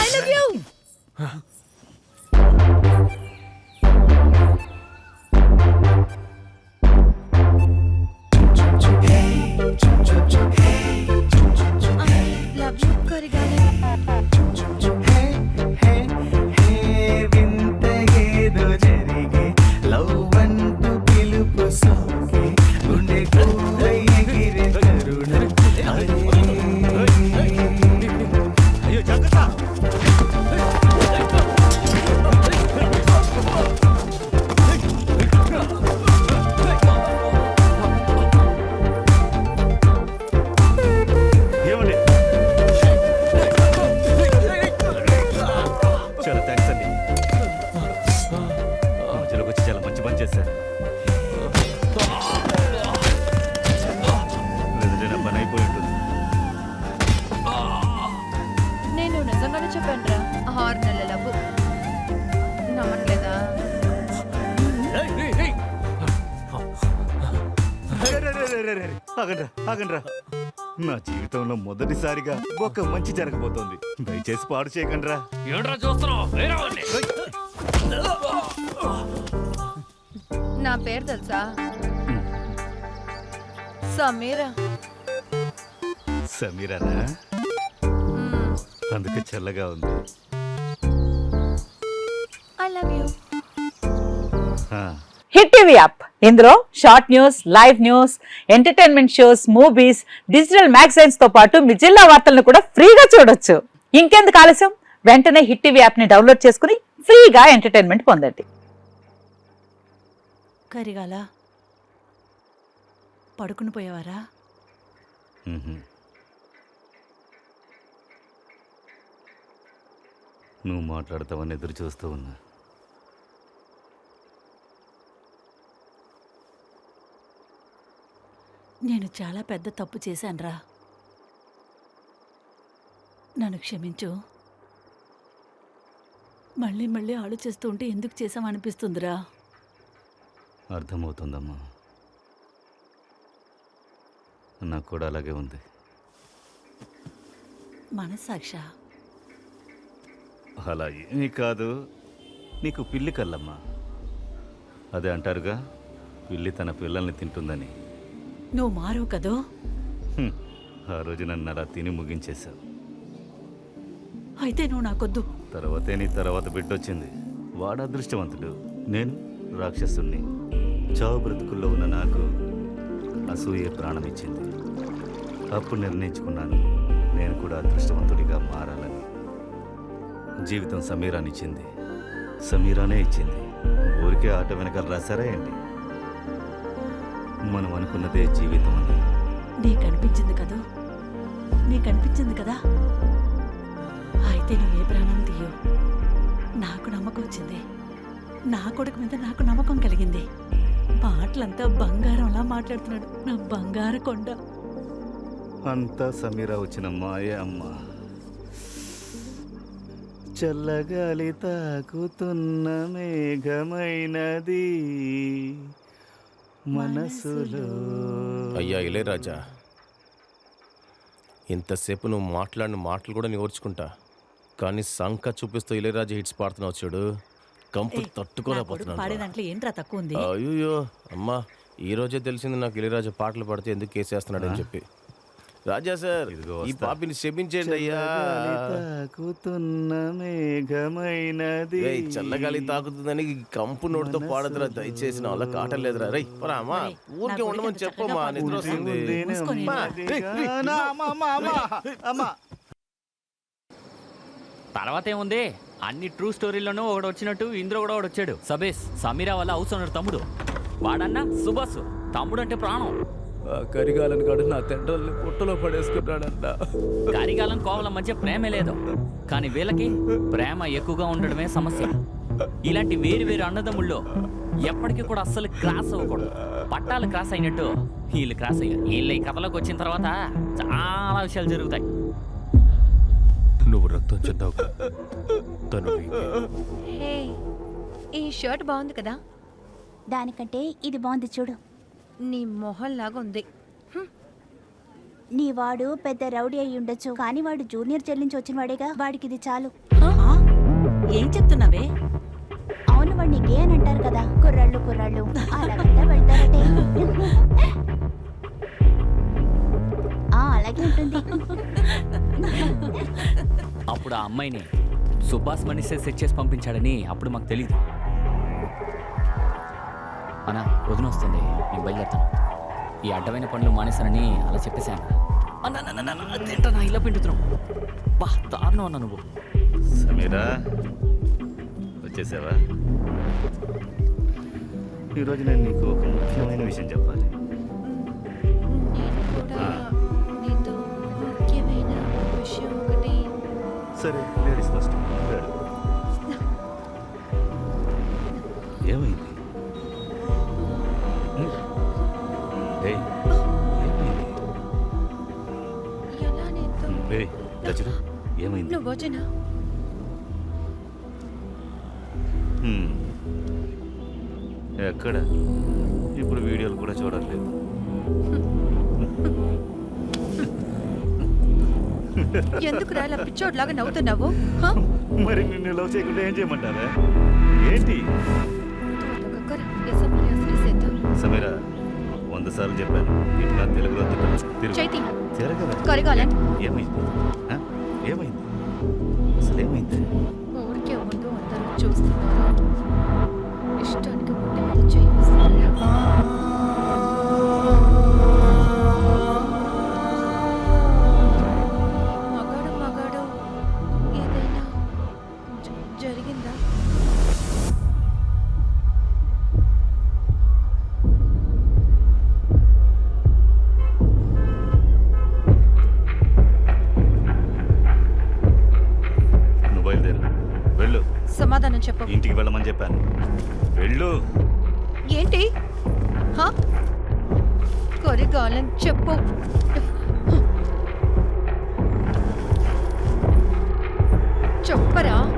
I love you love ఆగండ్రా ఆగండ్రా. నా జీవితంలో మొదటిసారిగా ఒక మంచి జరగబోతోంది. దయచేసి పాడు చేయకండ్రా. ఏంట్రా చూస్తున్నావు. నా పేరు తెలుసా? సమీరా. సమీరానా. అందుకే చల్లగా ఉంది. I love you. ఆ, హిట్ టీవీ యాప్. ఇందులో short news live news entertainment shows movies digital మ్యాగజైన్స్తో పాటు మీ జిల్లా వార్తలను కూడా ఫ్రీగా చూడొచ్చు. ఇంకెందుకు ఆలస్యం? వెంటనే హిట్ టీవీ యాప్ని డౌన్లోడ్ చేసుకుని ఫ్రీగా ఎంటర్టైన్మెంట్ పొందండి. కరిగాల? పడుకుని పోయేవారా. నువ్వు మాట్లాడతావని ఎదురు చూస్తూ ఉన్నా. నేను చాలా పెద్ద తప్పు చేశానురా. నన్ను క్షమించు. మళ్ళీ మళ్ళీ ఆలోచిస్తూ ఉంటే ఎందుకు చేసామనిపిస్తుందిరా అర్థమవుతుందమ్మా. నాకు కూడా అలాగే ఉంది. మనస్సాక్ష? అలా ఏమీ కాదు. నీకు పిల్లి కల్లమ్మా. అదే అంటారుగా పిల్లి తన పిల్లల్ని తింటుందని. నువ్వు మారవు కదో. ఆ రోజు నన్ను అలా తిని ముగించేశావు. అయితే నువ్వు నాకొద్దు. తర్వాతే నీ తర్వాత బిడ్డొచ్చింది. వాడు అదృష్టవంతుడు నేను రాక్షసుణ్ణి. చావు బ్రతుకుల్లో ఉన్న నాకు అసూయే ప్రాణం ఇచ్చింది అప్పుడు నిర్ణయించుకున్నాను. నేను కూడా అదృష్టవంతుడిగా మారాలని. జీవితం సమీరానిచ్చింది. సమీరానే ఇచ్చింది. ఊరికే ఆట వెనకాల రాశారా ఏంటి? మనం అనుకున్నదే జీవితం అని నీకు అనిపించింది కదూ? నీకు అనిపించింది కదా? అయితే నువ్వు ఏ ప్రాణం తీయో నాకు నమ్మకం వచ్చింది. నా కొడుకు మీద నాకు నమ్మకం కలిగింది. మాటలంతా బంగారంలా మాట్లాడుతున్నాడు. నా బంగారు కొండ. అంతా సమీరా వచ్చిన మాయే అమ్మ. చల్లగాలి తాకుతున్న మేఘమైనది. మనసులో. అయ్యా ఇళయరాజా. ఇంతసేపు నువ్వు మాట్లాడిన మాటలు కూడా నేర్చుకుంటా కానీ సంక చూపిస్తూ ఇళయరాజా హిట్స్ పాడుతున్నావు చూడు. కంపు తట్టుకోలేకపోతున్నాను పాడే దాంట్లో ఏంట్రా తక్కువ ఉంది? అయ్యో అమ్మా ఈ రోజే తెలిసింది నాకు ఇళయరాజా పాటలు పాడితే ఎందుకు కేసేస్తున్నాడు అని చెప్పి. రాజా సార్ ఇదిగో ఈ వస్తా. పాపిని క్షమించేయండి అయ్యా. తాకుతున్న మేఘమైనది. రేయ్, చల్లగాలి తాకుతుందని ఈ కంపు నోటితో పాడదురా దయచేసి నా వల్ల కాటలేదురా రై పరా అమ్మా. రేయ్, నా ఊరికే ఉండమని చెప్పమ్మా చక్కగా నిద్ర. వస్తుంది. మూసుకొని అమ్మా, రేయ్, రేయ్, నా, అమ్మ, అమ్మ, అమ్మ, అమ్మ. తర్వాత ఏముంది అన్ని ట్రూ స్టోరీలోనూ ఒకడు వచ్చినట్టు ఇందులో కూడా ఒకడు వచ్చాడు. సబేస్ సమీరా వల్ల హౌస్ ఓనర్ తమ్ముడు. వాడన్నా సుభాష్ తమ్ముడు అంటే ప్రాణం. ఆ కరిగాలని కాడు నా తండ్రుల్ని పుట్టలో పడేసుకున్నాడంట. కరిగాలం కోవల మధ్య ప్రేమే లేదు. కానీ వీళ్ళకి ప్రేమ ఎక్కువగా ఉండడమే సమస్య. ఇలాంటి వేరు వేరు అన్నదమ్ముళ్ళు ఎప్పటికీ కూడా అస్సలు క్రాస్ అవ్వకూడదు. పట్టాలు క్రాస్ అయినట్టు వీళ్ళు క్రాస్ అయ్యారు. వీళ్ళు ఈ కథలోకి వచ్చిన తర్వాత చాలా విషయాలు జరుగుతాయి. నువ్వు రక్తం చెందావు తను ఈ షర్ట్ బాగుంది కదా? దానికంటే ఇది బాగుంది చూడు. నీ మొహం లాగా ఉంది నీ వాడు పెద్ద రౌడీ అయి ఉండొచ్చు. కానీ వాడు జూనియర్ చెల్లించి వచ్చిన వాడేగా. వాడికి ఇది చాలు. ఆ? ఏం చెప్తున్నావే? అవును వాడిని గే అని అంటారు కదా. కుర్రాళ్ళు కుర్రాళ్ళు. వెళ్తారటే. ఆ, అలాగే ఉంటుంది. అప్పుడు ఆ అమ్మాయిని సుభాష్ మనిషే సెట్ చేసి పంపించాడని అప్పుడు మాకు తెలియదు అనా వదిన వస్తుంది. నేను బయలుదేరుతాను. ఈ అడ్డమైన పనులు మానేశానని అలా చెప్పేశాను. అన్న, అదేంటన్నా ఇలా పిండుతున్నావు? బా దారుణం అన్న నువ్వు. సమీరా వచ్చేసావా? ఈరోజు నేను నీకు ఒక ముఖ్యమైన విషయం చెప్పాలి. సరే లేడీస్ ఫస్ట్. ఏయ్, ఇలా చూడు. ఏమైంది నువ్వు వచ్చిన హ్మ్. ఎక్కడ ఇప్పుడు వీడియోలు కూడా చూడట్లేదు ఎందుకు రా ఇలా పిచ్చోడ్లాగా నవ్వుతున్నావు హ? మరి నిన్ను లవ్ చేయకుండా ఏం చేయమంటారా ఏంటి అసలు. సమీరా వంద సార్లు చెప్పాను ఇటు నా తెలుగులో తిట్టాను. తిరుగు. చైతి తిరగవే. కరిగాలన్ ఏమైంది? అసలు ఏమైంది? ఊరికే ముందు అందరూ చూస్తున్నారు. ఇష్టానికి చెప్పు. ఇంటికి వెళ్ళమని చెప్పాను. వెళ్ళు. ఏంటి? హ? కొరిగాలని చెప్పు. చెప్పరా?